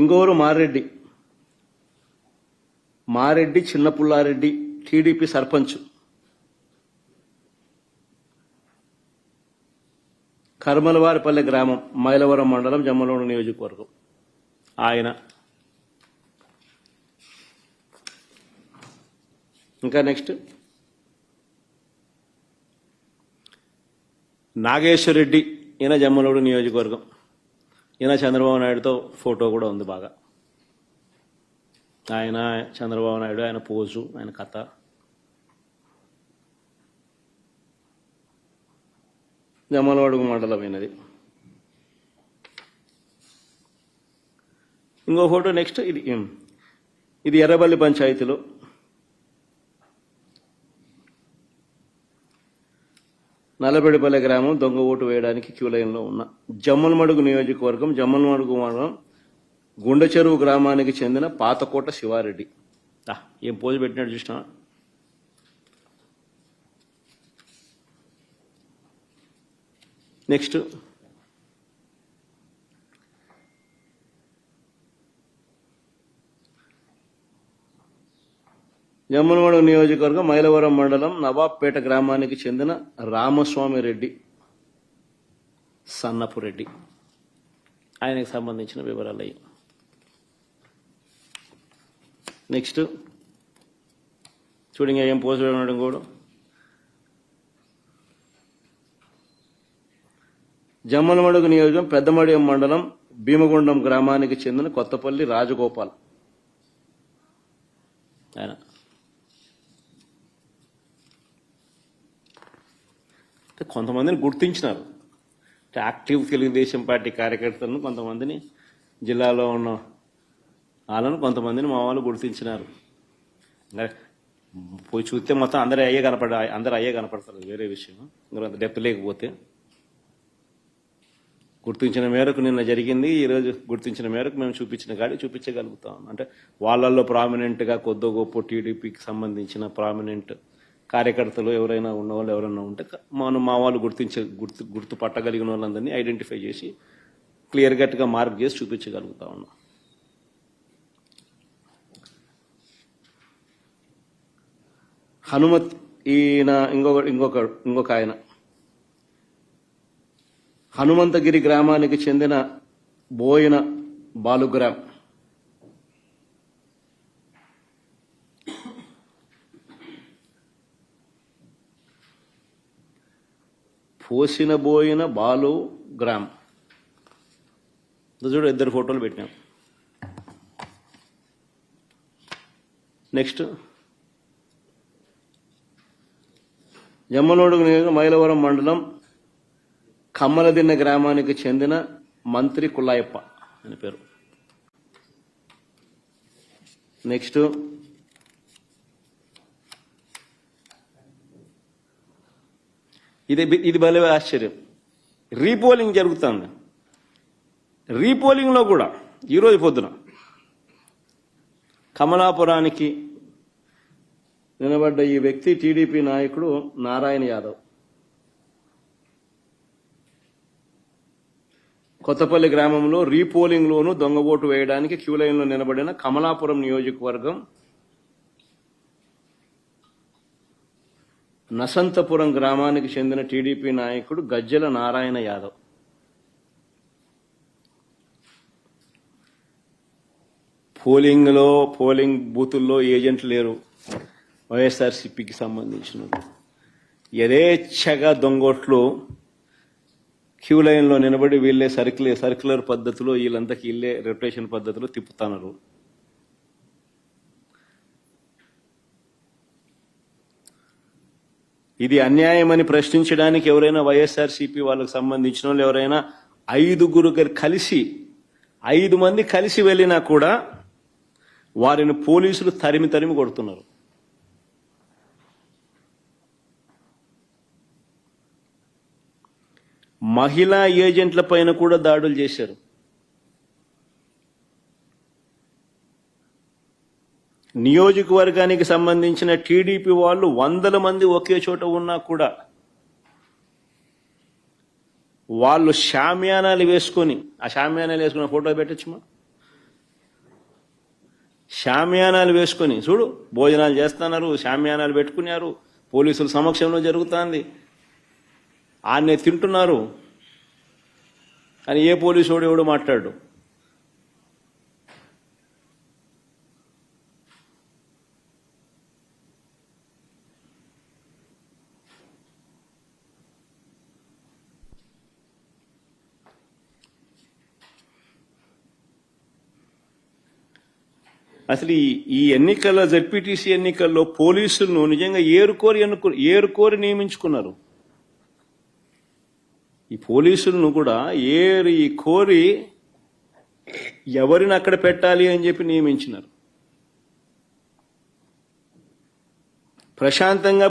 ఇంకోరు మారెడ్డి. మారెడ్డి చిన్నపుల్లారెడ్డి టీడీపీ సర్పంచ్. కర్మలవారిపల్లె గ్రామం మైలవరం మండలం జమ్మలూరు నియోజకవర్గం. ఆయన. ఇంకా నెక్స్ట్. నాగేశ్వరరెడ్డి ఈయన జమ్మలూరు నియోజకవర్గం. ఈయన చంద్రబాబు నాయుడుతో ఫోటో కూడా ఉంది బాగా. ఆయన చంద్రబాబు నాయుడు ఆయన పోజు ఆయన కథ. జమ్మలవాడుగు మండలమైనది ఇంకో ఫోటో నెక్స్ట్ ఇది ఇది ఎర్రబల్లి పంచాయతీలో. నల్లబెడిపల్లె గ్రామం దొంగ ఓటు వేయడానికి క్యూ లైన్లో ఉన్న జమ్మలమడుగు నియోజకవర్గం జమ్మలమడుగు మండలం గుండెచెరువు గ్రామానికి చెందిన పాతకోట శివారెడ్డి. ఏం పోజు పెట్టినాడు చూసినా? నెక్స్ట్. జమ్మలమడుగు నియోజకవర్గం మైలవరం మండలం నవాబ్పేట గ్రామానికి చెందిన రామస్వామి రెడ్డి సన్నపు రెడ్డి ఆయనకు సంబంధించిన వివరాలు అయ్యి. నెక్స్ట్ చూడండి ఏం పోస్ట్ ఉండడం కూడా. జమ్మలమడుగు నియోజకం పెద్దమడియం మండలం భీమగుండం గ్రామానికి చెందిన కొత్తపల్లి రాజగోపాల్. ఆయన. కొంతమందిని గుర్తించినారు. అంటే యాక్టివ్ తెలుగుదేశం పార్టీ కార్యకర్తలను కొంతమందిని జిల్లాలో ఉన్న వాళ్ళను కొంతమందిని మా వాళ్ళు గుర్తించినారు. పోయి చూస్తే మొత్తం అందరూ అయ్యే కనపడ అందరూ అయ్యే కనపడతారు. వేరే విషయం. ఇంకా డెప్త్ లేకపోతే. గుర్తించిన మేరకు నిన్న జరిగింది. ఈరోజు గుర్తించిన మేరకు మేము చూపించిన కాడి చూపించగలుగుతాం. అంటే వాళ్ళల్లో ప్రామినెంట్గా కొద్దో గొప్ప టీడీపీకి సంబంధించిన ప్రామినెంట్ కార్యకర్తలు ఎవరైనా ఉన్న వాళ్ళు ఎవరైనా ఉంటే మనం మా వాళ్ళు గుర్తించే గుర్తు గుర్తుపట్టగలిగిన వాళ్ళందరినీ ఐడెంటిఫై చేసి క్లియర్ కట్గా మార్క్ చేసి చూపించగలుగుతా ఉన్నాం. హనుమత్ ఈయన ఇంకొక ఇంకొక ఇంకొక ఆయన. హనుమంతగిరి గ్రామానికి చెందిన బోయిన బాలుగ్రామ్. పోసిన బోయిన బాలు గ్రామ్. చూడు ఇద్దరు ఫోటోలు పెట్టాం నెక్స్ట్. జమ్మలోడు మైలవరం మండలం కమ్మలదిన్న గ్రామానికి చెందిన మంత్రి కుల్లాయప్ప అని పేరు. నెక్స్ట్. ఇది ఇది భలే ఆశ్చర్యం. రీపోలింగ్ జరుగుతుంది. రీపోలింగ్లో కూడా ఈరోజు పొద్దున కమలాపురానికి నిలబడ్డ ఈ వ్యక్తి టీడీపీ నాయకుడు నారాయణ యాదవ్. కొత్తపల్లి గ్రామంలో రీపోలింగ్లోనూ దొంగ ఓటు వేయడానికి క్యూ లైన్లో నిలబడిన కమలాపురం నియోజకవర్గం నసంతపురం గ్రామానికి చెందిన టీడీపీ నాయకుడు గజ్జల నారాయణ యాదవ్. పోలింగ్లో పోలింగ్ బూతుల్లో ఏజెంట్లు లేరు. వైఎస్ఆర్సీపీకి సంబంధించిన యథేచ్ఛగా దొంగోట్లు క్యూ లైన్లో నిలబడి వీళ్ళే సర్క్యులర్ సర్క్యులర్ పద్ధతిలో వీళ్ళంతకి వీళ్ళే రొటేషన్ పద్ధతిలో తిప్పుతున్నారు. ఇది అన్యాయమని ప్రశ్నించడానికి ఎవరైనా వైఎస్ఆర్సీపీ వాళ్ళకి సంబంధించిన వాళ్ళు ఎవరైనా ఐదుగురు కలిసి ఐదు మంది కలిసి వెళ్ళినా కూడా వారిని పోలీసులు తరిమి తరిమి కొడుతున్నారు. మహిళా ఏజెంట్ల పైన కూడా దాడులు చేశారు. నియోజకవర్గానికి సంబంధించిన టీడీపీ వాళ్ళు వందల మంది ఒకే చోట ఉన్నా కూడా వాళ్ళు షామ్యానాలు వేసుకొని ఆ షామ్యానాలు వేసుకున్న ఫోటో పెట్టచ్చుమా షామ్యానాలు వేసుకొని చూడు భోజనాలు చేస్తున్నారు షామ్యానాలు పెట్టుకున్నారు పోలీసుల సమక్షంలో జరుగుతుంది. ఆయన్ని తింటున్నారు. కానీ ఏ పోలీసు వాడు ఎవడు మాట్లాడు? అసలు ఈ ఎన్నికల్లో జడ్పీటీసీ ఎన్నికల్లో పోలీసులను నిజంగా ఏరుకోరి ఎన్నుకు ఏరుకోరి నియమించుకున్నారు. ఈ పోలీసులను కూడా ఏరి కోరి ఎవరిని అక్కడ పెట్టాలి అని చెప్పి నియమించినారు. ప్రశాంతంగా